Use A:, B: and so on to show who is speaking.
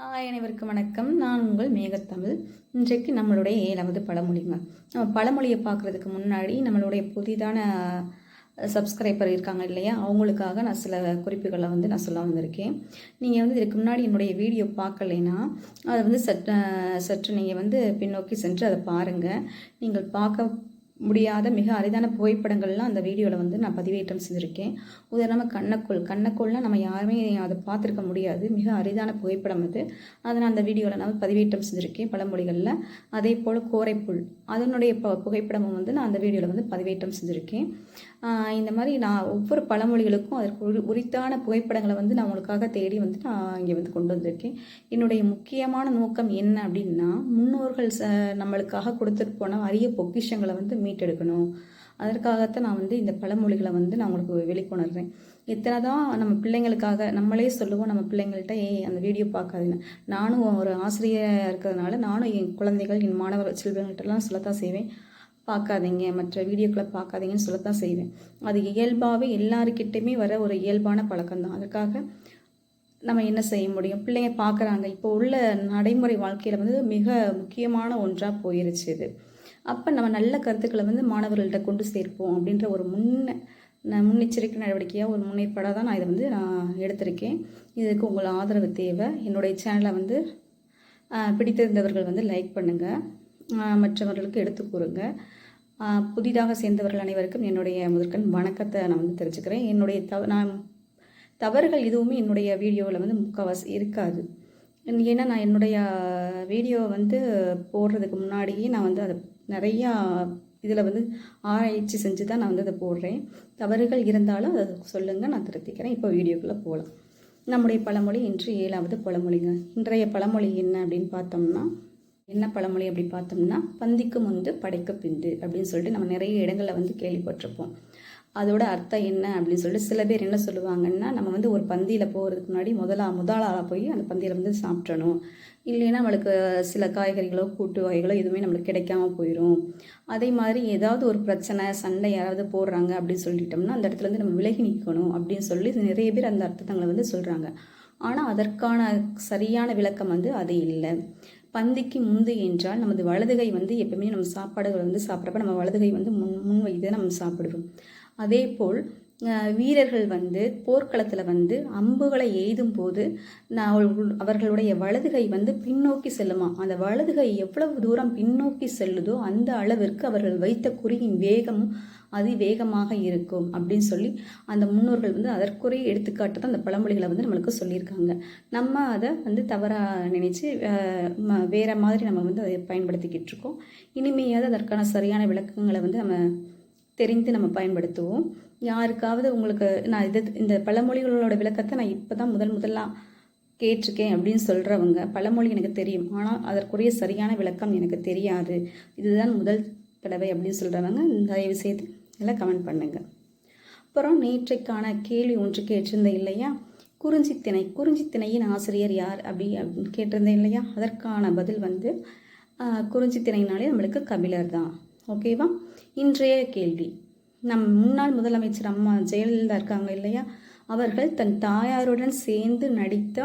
A: Hi அனைவருக்கும் வணக்கம். நான் உங்கள் மேகத்தமிழ். இன்றைக்கு நம்மளுடைய ஏழாவது பழமொழிங்க. நம்ம பழமொழியை பார்க்குறதுக்கு முன்னாடி நம்மளுடைய புதிதான சப்ஸ்கிரைபர் இருக்காங்க இல்லையா? அவங்களுக்காக நான் சில குறிப்புகளை வந்து நான் சொல்ல வந்திருக்கேன். நீங்கள் வந்து இதுக்கு முன்னாடி என்னுடைய வீடியோ பார்க்கலைன்னா அதை வந்து சற்று சற்று நீங்கள் வந்து பின்னோக்கி சென்று அதை பாருங்கள் நீங்கள் பார்க்க முடியாத மிக அரிதான புகைப்படங்கள்லாம் அந்த வீடியோவில் வந்து நான் பதிவேற்றம் செஞ்சுருக்கேன். உதாரணமாக கண்ணக்கோள். கண்ணக்கோள்லாம் நம்ம யாருமே அதை பார்த்துருக்க முடியாது. மிக அரிதான புகைப்படம் அது. அதை நான் அந்த வீடியோவில் நான் பதிவேற்றம் செஞ்சுருக்கேன் பழமொழிகளில். அதே போல் கோரைப்புல். அதனுடைய ப புகைப்படமும் வந்து நான் அந்த வீடியோவில் வந்து பதிவேற்றம் செஞ்சுருக்கேன். இந்த மாதிரி நான் ஒவ்வொரு பழமொழிகளுக்கும் அதற்கு உரி உரித்தான புகைப்படங்களை வந்து நான் உங்களுக்காக தேடி வந்து நான் இங்கே வந்து கொண்டு வந்திருக்கேன். என்னுடைய முக்கியமான நோக்கம் என்ன அப்படின்னா முன்னோர்கள் ச நம்மளுக்காக கொடுத்துட்டு போன அரிய பொக்கிஷங்களை வந்து மீட்டெடுக்கணும். அதற்காகத்தான் நான் வந்து இந்த பழமொழிகளை வந்து நான் உங்களுக்கு வெளிக்கொணர்றேன். இத்தனை தான் நம்ம பிள்ளைங்களுக்காக நம்மளே சொல்லுவோம் நம்ம பிள்ளைங்கள்ட்ட ஏய் அந்த வீடியோ பார்க்காதுன்னு நானும் ஒரு ஆசிரியராக இருக்கிறதுனால நானும் என் குழந்தைகள் என் மாணவர் செல்வங்கள்ட்டலாம் சொல்லத்தான் செய்வேன். பார்க்காதீங்க மற்ற வீடியோக்களை பார்க்காதீங்கன்னு சொல்லத்தான் செய்வேன். அது இயல்பாகவே எல்லாருக்கிட்டையுமே வர ஒரு இயல்பான பழக்கம் தான் அதுக்காக நம்ம என்ன செய்ய முடியும்? பிள்ளைங்க பார்க்குறாங்க. இப்போ உள்ள நடைமுறை வாழ்க்கையில் வந்து மிக முக்கியமான ஒன்றாக போயிருச்சு இது. அப்போ நம்ம நல்ல கருத்துக்களை வந்து மாணவர்கள்ட்ட கொண்டு சேர்ப்போம் அப்படின்ற ஒரு முன்ன முன்னெச்சரிக்கை நடவடிக்கையாக ஒரு முன்னேற்பாடாக தான் நான் இதை வந்து நான் எடுத்திருக்கேன். இதுக்கு உங்கள் ஆதரவு தேவை. என்னுடைய சேனலை வந்து பிடித்திருந்தவர்கள் வந்து லைக் பண்ணுங்கள் மற்றவர்களுக்கு எடுத்து கூறுங்க. புதிதாக சேர்ந்தவர்கள் அனைவருக்கும் என்னுடைய முதற்கண் வணக்கத்தை நான் வந்து தெரிஞ்சுக்கிறேன் என்னுடைய தவ நான் தவறுகள் எதுவுமே என்னுடைய வீடியோவில் வந்து முக்கால்வாசி இருக்காது. ஏன்னா நான் என்னுடைய வீடியோவை வந்து போடுறதுக்கு முன்னாடியே நான் வந்து அதை நிறையா இதில் வந்து ஆராய்ச்சி செஞ்சு தான் நான் வந்து அதை போடுறேன். தவறுகள் இருந்தாலும் அதை சொல்லுங்கள் நான் திருத்திக்கிறேன். இப்போ வீடியோக்குள்ளே போகலாம். நம்முடைய பழமொழி இன்று ஏழாவது பழமொழிங்க. இன்றைய பழமொழி என்ன அப்படின்னு பார்த்தோம்னா என்ன பழமொழி அப்படி பார்த்தோம்னா பந்திக்கு முந்து படைக்க பிந்து அப்படின்னு சொல்லிட்டு நம்ம நிறைய இடங்களில் வந்து கேள்விப்பட்டிருப்போம். அதோட அர்த்தம் என்ன அப்படின்னு சொல்லிட்டு சில பேர் என்ன சொல்லுவாங்கன்னா நம்ம வந்து ஒரு பந்தியில் போகிறதுக்கு முன்னாடி முதலா முதலாளாக போய் அந்த பந்தியில் வந்து சாப்பிட்றணும் இல்லைன்னா நம்மளுக்கு சில காய்கறிகளோ கூட்டு வகைகளோ எதுவுமே நம்மளுக்கு கிடைக்காம போயிடும் அதே மாதிரி ஏதாவது ஒரு பிரச்சனை சண்டை யாராவது போடுறாங்க அப்படின்னு சொல்லிட்டோம்னா அந்த இடத்துல வந்து நம்ம விலகி நிற்கணும் அப்படின்னு சொல்லி நிறைய பேர் அந்த அர்த்தங்களை வந்து சொல்கிறாங்க ஆனால் அதற்கான சரியான விளக்கம் வந்து அது இல்லை. பந்திக்கு முந்து என்றால் நமது வலதுகை வந்து எப்பவுமே நம்ம சாப்பாடுகள் வந்து சாப்பிட்றப்ப நம்ம வலதுகை வந்து முன் முன் வைத்து நம்ம சாப்பிடுவோம். அதே போல் வீரர்கள் வந்து போர்க்களத்தில் வந்து அம்புகளை எய்தும் போது அவர்களுடைய வலதுகை வந்து பின்னோக்கி செல்லுமா? அந்த வலதுகை எவ்வளவு தூரம் பின்னோக்கி செல்லுதோ அந்த அளவிற்கு அவர்கள் வைத்த குறியின் வேகமும் அதிவேகமாக இருக்கும் அப்படின்னு சொல்லி அந்த முன்னோர்கள் வந்து அதற்குரிய எடுத்துக்காட்டு தான் அந்த பழமொழிகளை வந்து நம்மளுக்கு சொல்லியிருக்காங்க. நம்ம அதை வந்து தவறாக நினைச்சு வேற மாதிரி நம்ம வந்து அதை பயன்படுத்திக்கிட்டு இருக்கோம். இனிமையாவது அதற்கான சரியான விளக்கங்களை வந்து நம்ம தெரிந்து நம்ம பயன்படுத்துவோம். யாருக்காவது உங்களுக்கு நான் இது இந்த பழமொழிகளோட விளக்கத்தை நான் இப்போ தான் முதல் முதலாக கேட்டிருக்கேன் அப்படின்னு சொல்கிறவங்க பழமொழி எனக்கு தெரியும். ஆனால் அதற்குரிய சரியான விளக்கம் எனக்கு தெரியாது. இதுதான் முதல் தடவை அப்படின்னு சொல்கிறவங்க தயவு செய்து எல்லாம் கமெண்ட் பண்ணுங்கள் அப்புறம் நேற்றைக்கான கேள்வி ஒன்று கேட்டிருந்தேன் இல்லையா? குறிஞ்சி திணை குறிஞ்சி திணையின் ஆசிரியர் யார் அப்படி அப்படின்னு கேட்டிருந்தேன் இல்லையா? அதற்கான பதில் வந்து குறிஞ்சி திணைனாலே நம்மளுக்கு கபிலர் தான். ஓகேவா? இன்றைய கேள்வி. நம் முன்னாள் முதலமைச்சர் அம்மா ஜெயலலிதா இருக்காங்க இல்லையா? அவர்கள் தன் தாயாருடன் சேர்ந்து நடித்த